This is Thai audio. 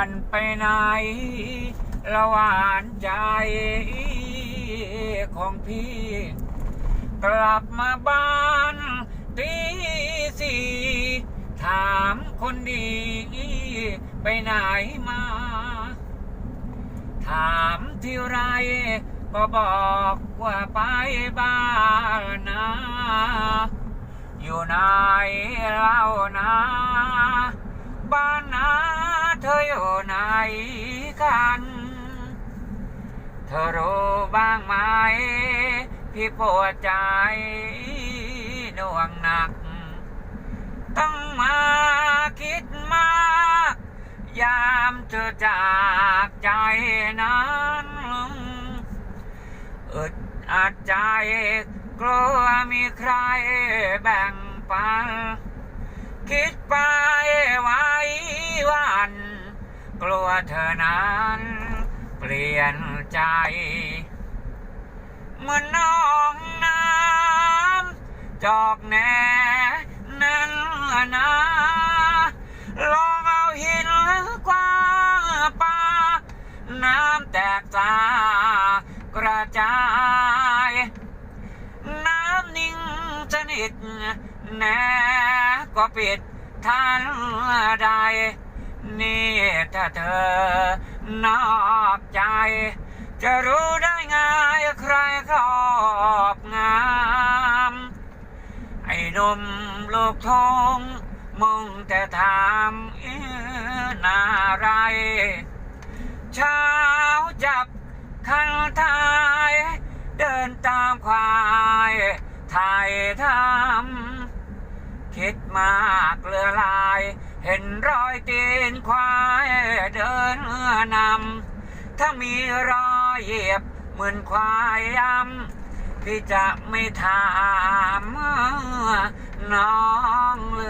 านไปไหนละหวานใจของพี่ กลับมาบ้านตีสี่ถามคนดี ไปไหนมา ถามที่ไรก็บอกว่าไปบ้านนะ อยู่ไหนเล่านะ กัน เธอรู้บ้างไหม พี่ปวดใจหน่วงหนัก ต้องมาคิดมาก ยามเธอจากใจนั้นอึดอัดใจกลัวมีใครแบ่งปันคิดไปว้วันกลัว เธอนั้นเปลี่ยนใจเหมือนน้องน้ำจอกแหนนั้นนะลองเอาหินกว้างปาน้ำแตกตากระจาย น้ำนิ่งสนิทแน่ก็ปิดทันใดนี่ ถ้าเธอนอกใจ จะรู้ได้ไงใครครอบงาม ไอ้นุ่มลูกทงมุ่งแต่ถามเอ๊ะนาไร เช้าจับคันทาย เดินตามควายไทยทำคิดมากเลือลาย เห็นรอยตีนควายเดินเอื้อนำถ้ามีรอยเหยียบเหมือนควายยำพี่จะไม่ถามน้องเลย